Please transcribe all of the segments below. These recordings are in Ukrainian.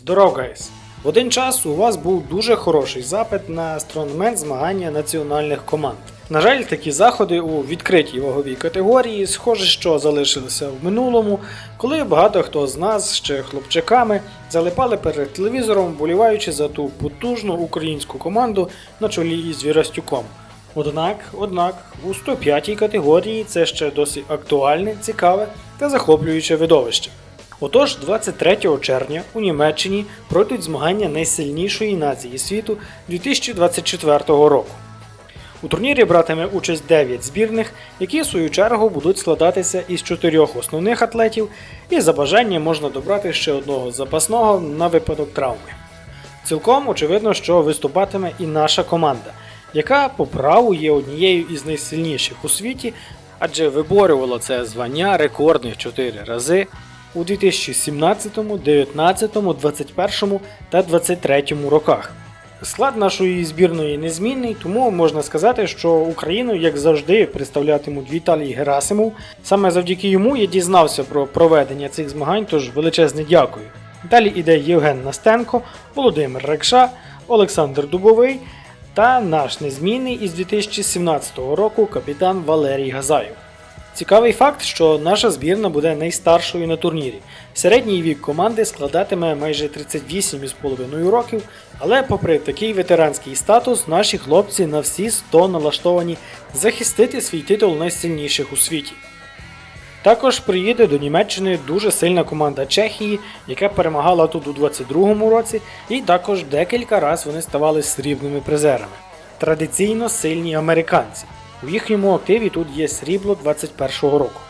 Здоров, гайс! В один час у вас був дуже хороший запит на стронгмен змагання національних команд. На жаль, такі заходи у відкритій ваговій категорії, схоже, що залишилися в минулому, коли багато хто з нас ще хлопчаками залипали перед телевізором, вболіваючи за ту потужну українську команду на чолі із Вірастюком. Однак, однак, у 105-й категорії це ще досить актуальне, цікаве та захоплююче видовище. Отож, 23 червня у Німеччині пройдуть змагання найсильнішої нації світу 2024 року. У турнірі братиме участь 9 збірних, які в свою чергу будуть складатися із чотирьох основних атлетів, і за бажанням можна добрати ще одного запасного на випадок травми. Цілком очевидно, що виступатиме і наша команда, яка по праву є однією із найсильніших у світі, адже виборювала це звання рекордних 4 рази у 2017, 2019, 2021 та 2023 роках. Склад нашої збірної незмінний, тому можна сказати, що Україну, як завжди, представлятимуть Віталій Герасимов. Саме завдяки йому я дізнався про проведення цих змагань, тож величезне дякую. Далі іде Євген Настенко, Володимир Рекша, Олександр Дубовий та наш незмінний із 2017 року капітан Валерій Газаєв. Цікавий факт, що наша збірна буде найстаршою на турнірі. Середній вік команди складатиме майже 38,5 років, але попри такий ветеранський статус, наші хлопці на всі 100 налаштовані захистити свій титул найсильніших у світі. Також приїде до Німеччини дуже сильна команда Чехії, яка перемагала тут у 22-му році, і також декілька разів вони ставали срібними призерами. Традиційно сильні американці. У їхньому активі тут є срібло 21-го року.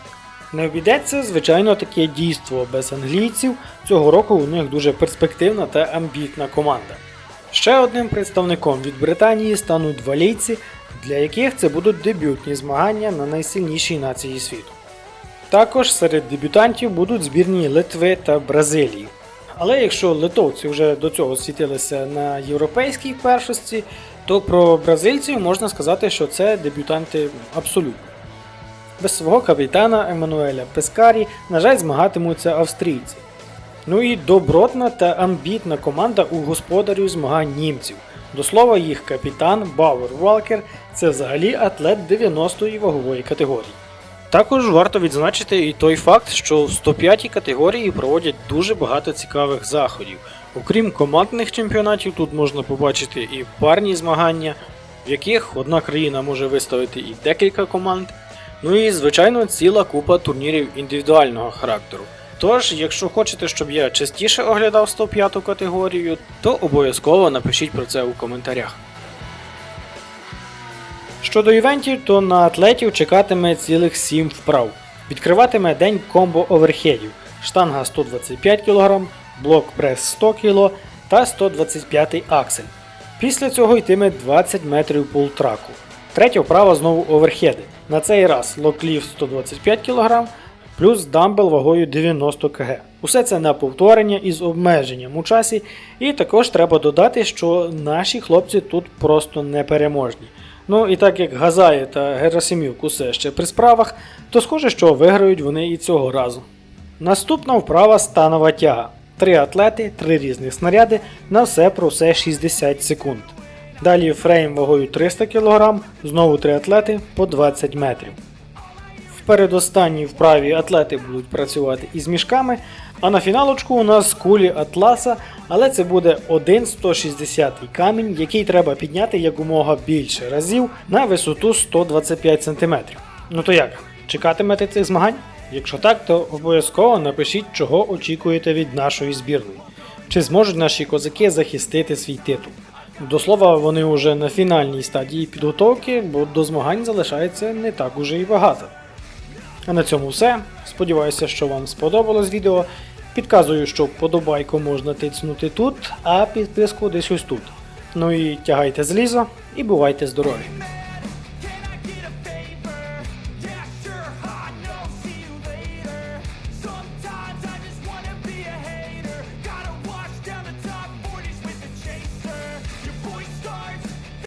Не обійдеться, звичайно, таке дійство без англійців. Цього року у них дуже перспективна та амбітна команда. Ще одним представником від Британії стануть валійці, для яких це будуть дебютні змагання на найсильнішій нації світу. Також серед дебютантів будуть збірні Литви та Бразилії. Але якщо литовці вже до цього світилися на європейській першості, то про бразильців можна сказати, що це дебютанти абсолютно. Без свого капітана Еммануеля Пескарі, на жаль, змагатимуться австрійці. Ну і добротна та амбітна команда у господарів змагань німців. До слова, їх капітан Бауер Валкер це взагалі атлет 90-ї вагової категорії. Також варто відзначити і той факт, що в 105 й категорії проводять дуже багато цікавих заходів. Окрім командних чемпіонатів, тут можна побачити і парні змагання, в яких одна країна може виставити і декілька команд. Ну і, звичайно, ціла купа турнірів індивідуального характеру. Тож, якщо хочете, щоб я частіше оглядав 105 ту категорію, то обов'язково напишіть про це у коментарях. Щодо івентів, то на атлетів чекатиме цілих 7 вправ. Відкриватиме день комбо оверхедів, штанга 125 кг, блок прес 100 кг та 125 аксель. Після цього йтиме 20 метрів пултраку. Третя вправа знову оверхеди. На цей раз локліф 125 кг плюс дамбел вагою 90 кг. Усе це на повторення із обмеженням у часі. І також треба додати, що наші хлопці тут просто непереможні. Ну і так як Газаї та Герасимівк усе ще при справах, то схоже, що виграють вони і цього разу. Наступна вправа станова тяга. Три атлети, три різних снаряди, на все про все 60 секунд. Далі фрейм вагою 300 кг, знову три атлети по 20 метрів. В передостанній вправі атлети будуть працювати із мішками, а на фіналочку у нас кулі Атласа, але це буде один 160 камінь, який треба підняти якомога більше разів на висоту 125 см. Ну то як, чекатимете цих змагань? Якщо так, то обов'язково напишіть, чого очікуєте від нашої збірної. Чи зможуть наші козаки захистити свій титул? До слова, вони вже на фінальній стадії підготовки, бо до змагань залишається не так уже і багато. А на цьому все. Сподіваюся, що вам сподобалось відео. Підказую, що подобайку можна тицнути тут, а підписку десь ось тут. Ну і тягайте злізо і бувайте здорові!